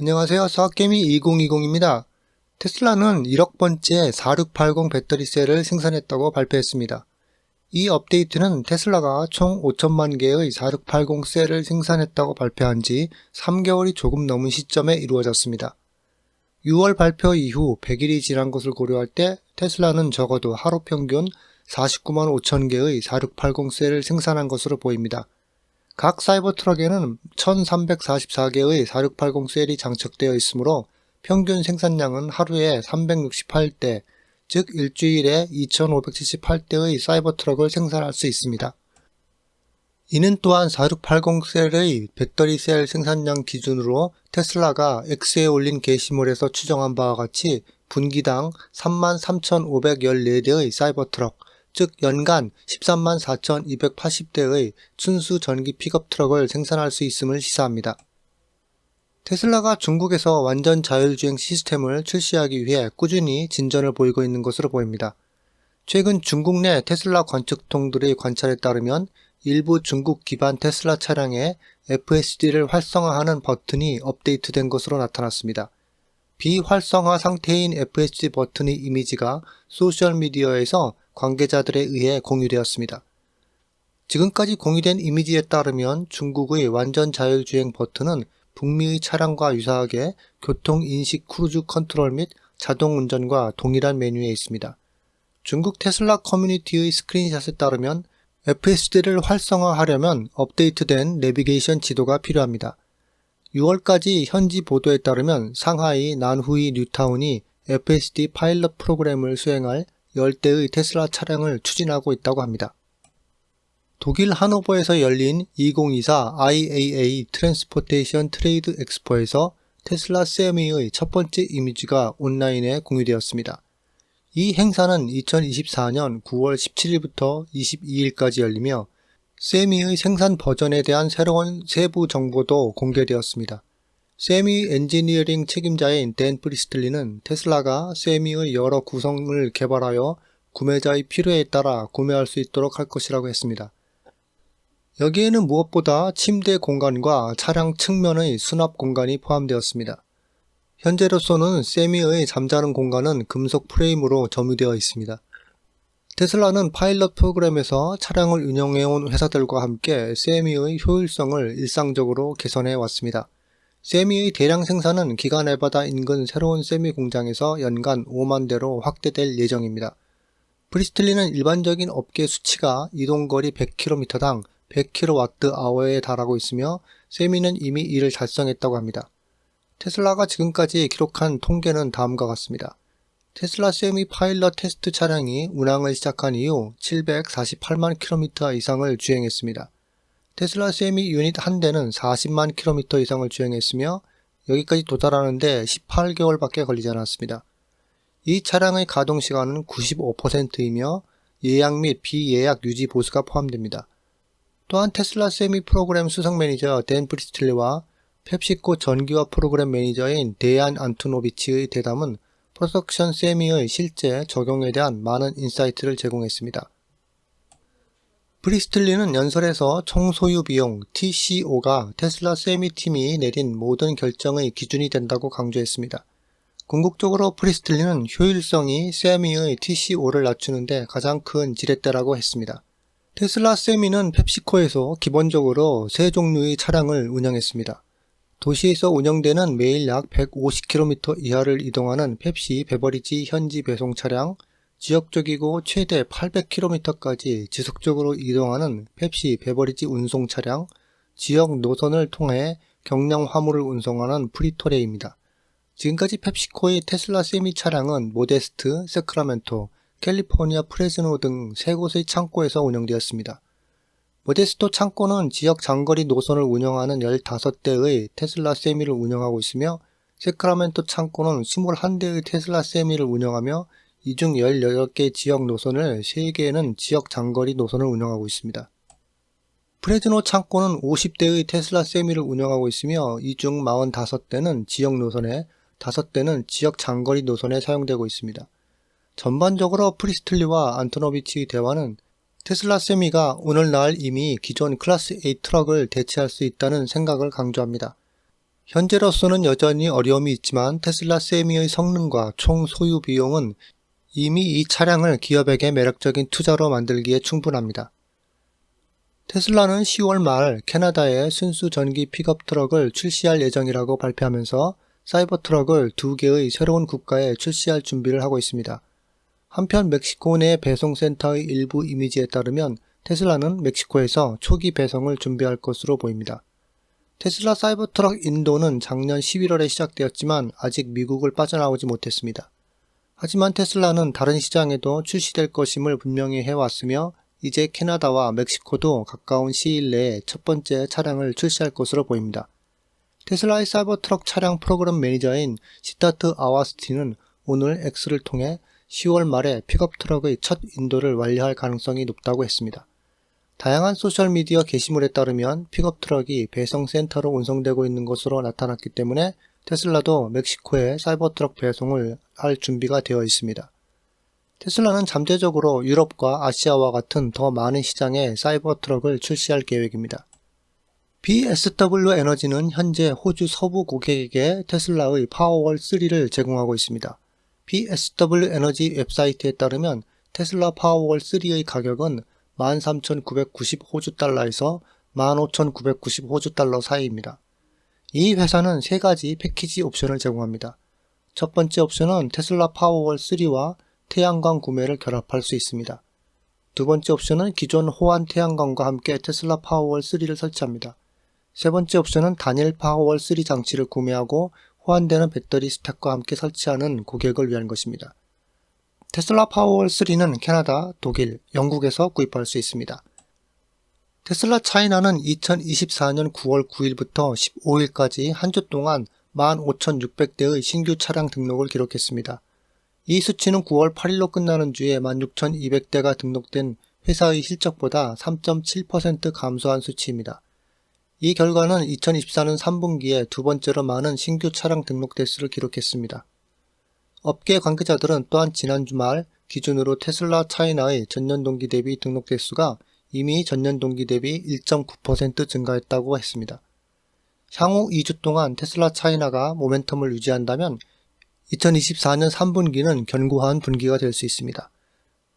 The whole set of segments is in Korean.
안녕하세요. 사학개미 2020입니다. 테슬라는 1억 번째 4680 배터리 셀을 생산했다고 발표했습니다. 이 업데이트는 테슬라가 총 5천만 개의 4680 셀을 생산했다고 발표한 지 3개월이 조금 넘은 시점에 이루어졌습니다. 6월 발표 이후 100일이 지난 것을 고려할 때 테슬라는 적어도 하루 평균 49만 5천 개의 4680 셀을 생산한 것으로 보입니다. 각 사이버 트럭에는 1344개의 4680 셀이 장착되어 있으므로 평균 생산량은 하루에 368대, 즉 일주일에 2578대의 사이버 트럭을 생산할 수 있습니다. 이는 또한 4680 셀의 배터리 셀 생산량 기준으로 테슬라가 X에 올린 게시물에서 추정한 바와 같이 분기당 33,514대의 사이버 트럭, 즉 연간 13만 4,280대의 순수 전기 픽업 트럭을 생산할 수 있음을 시사합니다. 테슬라가 중국에서 완전 자율주행 시스템을 출시하기 위해 꾸준히 진전을 보이고 있는 것으로 보입니다. 최근 중국 내 테슬라 관측통들의 관찰에 따르면 일부 중국 기반 테슬라 차량에 FSD를 활성화하는 버튼이 업데이트된 것으로 나타났습니다. 비활성화 상태인 FSD 버튼의 이미지가 소셜미디어에서 관계자들에 의해 공유되었습니다. 지금까지 공유된 이미지에 따르면 중국의 완전 자율주행 버튼은 북미의 차량과 유사하게 교통인식 크루즈 컨트롤 및 자동 운전과 동일한 메뉴에 있습니다. 중국 테슬라 커뮤니티의 스크린샷에 따르면 FSD를 활성화하려면 업데이트된 내비게이션 지도가 필요합니다. 6월까지 현지 보도에 따르면 상하이 난후이 뉴타운이 FSD 파일럿 프로그램을 수행할 10대의 테슬라 차량을 추진하고 있다고 합니다. 독일 하노버에서 열린 2024 IAA 트랜스포테이션 트레이드 엑스포에서 테슬라 세미의 첫 번째 이미지가 온라인에 공유되었습니다. 이 행사는 2024년 9월 17일부터 22일까지 열리며 세미의 생산 버전에 대한 새로운 세부 정보도 공개되었습니다. 세미 엔지니어링 책임자인 댄 프리스틀리는 테슬라가 세미의 여러 구성을 개발하여 구매자의 필요에 따라 구매할 수 있도록 할 것이라고 했습니다. 여기에는 무엇보다 침대 공간과 차량 측면의 수납 공간이 포함되었습니다. 현재로서는 세미의 잠자는 공간은 금속 프레임으로 점유되어 있습니다. 테슬라는 파일럿 프로그램에서 차량을 운영해온 회사들과 함께 세미의 효율성을 일상적으로 개선해 왔습니다. 세미의 대량 생산은 기가 네바다 인근 새로운 세미 공장에서 연간 5만 대로 확대될 예정입니다. 브리스틀리는 일반적인 업계 수치가 이동거리 100km당 100kWh에 달하고 있으며 세미는 이미 이를 달성했다고 합니다. 테슬라가 지금까지 기록한 통계는 다음과 같습니다. 테슬라 세미 파일럿 테스트 차량이 운항을 시작한 이후 748만 km 이상을 주행했습니다. 테슬라 세미 유닛 한 대는 40만 km 이상을 주행했으며 여기까지 도달하는데 18개월밖에 걸리지 않았습니다. 이 차량의 가동 시간은 95%이며 예약 및 비예약 유지 보수가 포함됩니다. 또한 테슬라 세미 프로그램 수석 매니저 댄 브리스틀리와 펩시코 전기화 프로그램 매니저인 데안 안투노비치의 대담은 프로덕션 세미의 실제 적용에 대한 많은 인사이트를 제공했습니다. 브리스틀리는 연설에서 총 소유 비용 TCO가 테슬라 세미 팀이 내린 모든 결정의 기준이 된다고 강조했습니다. 궁극적으로 프리스틀리는 효율성이 세미의 TCO를 낮추는데 가장 큰 지렛대라고 했습니다. 테슬라 세미는 펩시코에서 기본적으로 세 종류의 차량을 운영했습니다. 도시에서 운영되는 매일 약 150km 이하를 이동하는 펩시 베버리지 현지 배송 차량, 지역적이고 최대 800km까지 지속적으로 이동하는 펩시 베버리지 운송 차량, 지역 노선을 통해 경량 화물을 운송하는 프리토레입니다. 지금까지 펩시코의 테슬라 세미 차량은 모데스트, 세크라멘토, 캘리포니아 프레즈노 등 세 곳의 창고에서 운영되었습니다. 모데스토 창고는 지역 장거리 노선을 운영하는 15대의 테슬라 세미를 운영하고 있으며 세크라멘토 창고는 21대의 테슬라 세미를 운영하며 이 중 18개 지역 노선을 3개는 지역 장거리 노선을 운영하고 있습니다. 프레즈노 창고는 50대의 테슬라 세미를 운영하고 있으며 이 중 45대는 지역 노선에 5대는 지역 장거리 노선에 사용되고 있습니다. 전반적으로 프리스틀리와 안토노비치의 대화는 테슬라 세미가 오늘날 이미 기존 클래스 A 트럭을 대체할 수 있다는 생각을 강조합니다. 현재로서는 여전히 어려움이 있지만 테슬라 세미의 성능과 총 소유 비용은 이미 이 차량을 기업에게 매력적인 투자로 만들기에 충분합니다. 테슬라는 10월 말 캐나다에 순수 전기 픽업 트럭을 출시할 예정이라고 발표하면서 사이버 트럭을 두 개의 새로운 국가에 출시할 준비를 하고 있습니다. 한편 멕시코 내 배송센터의 일부 이미지에 따르면 테슬라는 멕시코에서 초기 배송을 준비할 것으로 보입니다. 테슬라 사이버트럭 인도는 작년 11월에 시작되었지만 아직 미국을 빠져나오지 못했습니다. 하지만 테슬라는 다른 시장에도 출시될 것임을 분명히 해왔으며 이제 캐나다와 멕시코도 가까운 시일 내에 첫 번째 차량을 출시할 것으로 보입니다. 테슬라의 사이버트럭 차량 프로그램 매니저인 시타트 아와스티는 오늘 X를 통해 10월 말에 픽업 트럭의 첫 인도를 완료할 가능성이 높다고 했습니다. 다양한 소셜미디어 게시물에 따르면 픽업 트럭이 배송센터로 운송되고 있는 것으로 나타났기 때문에 테슬라도 멕시코에 사이버 트럭 배송을 할 준비가 되어 있습니다. 테슬라는 잠재적으로 유럽과 아시아와 같은 더 많은 시장에 사이버 트럭을 출시할 계획입니다. BSW 에너지는 현재 호주 서부 고객에게 테슬라의 파워월 3를 제공하고 있습니다. BSW 에너지 웹사이트에 따르면 테슬라 파워월 3의 가격은 13,990 호주 달러에서 15,990 호주 달러 사이입니다. 이 회사는 세 가지 패키지 옵션을 제공합니다. 첫 번째 옵션은 테슬라 파워월 3와 태양광 구매를 결합할 수 있습니다. 두 번째 옵션은 기존 호환 태양광과 함께 테슬라 파워월 3를 설치합니다. 세 번째 옵션은 단일 파워월 3 장치를 구매하고 호환되는 배터리 스택과 함께 설치하는 고객을 위한 것입니다. 테슬라 파워월 3는 캐나다, 독일, 영국에서 구입할 수 있습니다. 테슬라 차이나는 2024년 9월 9일부터 15일까지 한 주 동안 15,600대의 신규 차량 등록을 기록했습니다. 이 수치는 9월 8일로 끝나는 주에 16,200대가 등록된 회사의 실적보다 3.7% 감소한 수치입니다. 이 결과는 2024년 3분기에 두 번째로 많은 신규 차량 등록 대수를 기록했습니다. 업계 관계자들은 또한 지난 주말 기준으로 테슬라 차이나의 전년 동기 대비 등록 대수가 이미 전년 동기 대비 1.9% 증가했다고 했습니다. 향후 2주 동안 테슬라 차이나가 모멘텀을 유지한다면 2024년 3분기는 견고한 분기가 될 수 있습니다.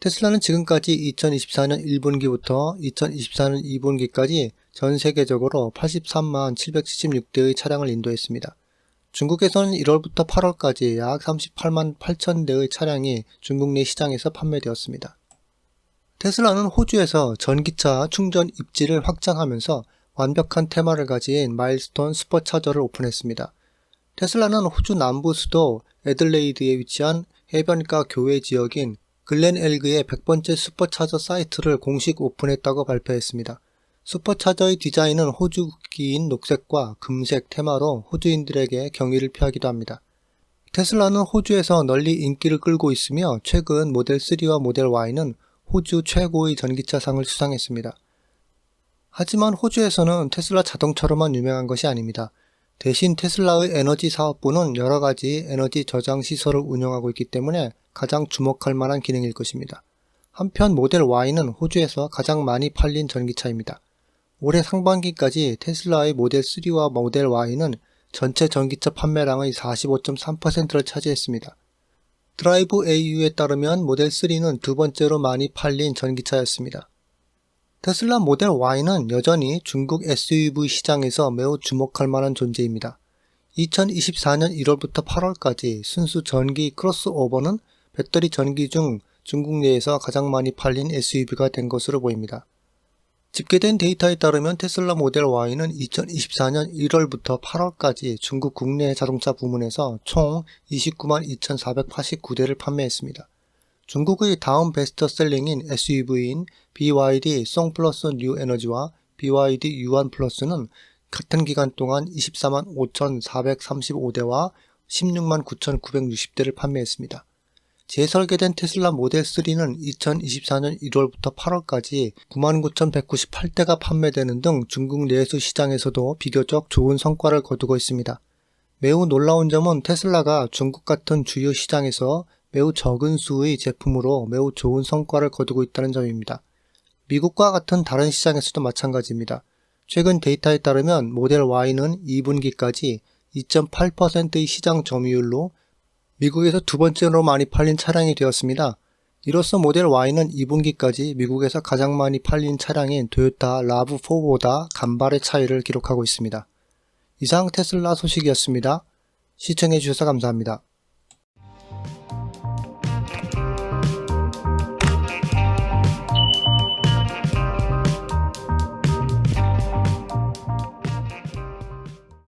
테슬라는 지금까지 2024년 1분기부터 2024년 2분기까지 전 세계적으로 83만 776대의 차량을 인도했습니다. 중국에서는 1월부터 8월까지 약 38만 8천 대의 차량이 중국 내 시장에서 판매되었습니다. 테슬라는 호주에서 전기차 충전 입지를 확장하면서 완벽한 테마를 가진 마일스톤 슈퍼차저를 오픈했습니다. 테슬라는 호주 남부 수도 애들레이드에 위치한 해변가 교외 지역인 글렌 엘그의 100번째 슈퍼차저 사이트를 공식 오픈했다고 발표했습니다. 슈퍼차저의 디자인은 호주 국기인 녹색과 금색 테마로 호주인들에게 경의를 표하기도 합니다. 테슬라는 호주에서 널리 인기를 끌고 있으며 최근 모델 3와 모델 Y는 호주 최고의 전기차 상을 수상했습니다. 하지만 호주에서는 테슬라 자동차로만 유명한 것이 아닙니다. 대신 테슬라의 에너지 사업부는 여러 가지 에너지 저장 시설을 운영하고 있기 때문에 가장 주목할 만한 기능일 것입니다. 한편 모델 Y는 호주에서 가장 많이 팔린 전기차입니다. 올해 상반기까지 테슬라의 모델 3와 모델 Y는 전체 전기차 판매량의 45.3%를 차지했습니다. 드라이브 AU에 따르면 모델 3는 두 번째로 많이 팔린 전기차였습니다. 테슬라 모델 Y는 여전히 중국 SUV 시장에서 매우 주목할 만한 존재입니다. 2024년 1월부터 8월까지 순수 전기 크로스오버는 배터리 전기 중 중국 내에서 가장 많이 팔린 SUV가 된 것으로 보입니다. 집계된 데이터에 따르면 테슬라 모델 Y는 2024년 1월부터 8월까지 중국 국내 자동차 부문에서 총 29만 2,489대를 판매했습니다. 중국의 다음 베스트셀링인 SUV인 BYD 송 플러스 뉴 에너지와 BYD 유한 플러스는 같은 기간 동안 24만 5,435대와 16만 9,960대를 판매했습니다. 재설계된 테슬라 모델 3는 2024년 1월부터 8월까지 99,198대가 판매되는 등 중국 내수 시장에서도 비교적 좋은 성과를 거두고 있습니다. 매우 놀라운 점은 테슬라가 중국 같은 주요 시장에서 매우 적은 수의 제품으로 매우 좋은 성과를 거두고 있다는 점입니다. 미국과 같은 다른 시장에서도 마찬가지입니다. 최근 데이터에 따르면 모델 Y는 2분기까지 2.8%의 시장 점유율로 미국에서 두 번째로 많이 팔린 차량이 되었습니다. 이로써 모델 Y는 2분기까지 미국에서 가장 많이 팔린 차량인 토요타 라브4보다 간발의 차이를 기록하고 있습니다. 이상 테슬라 소식이었습니다. 시청해주셔서 감사합니다.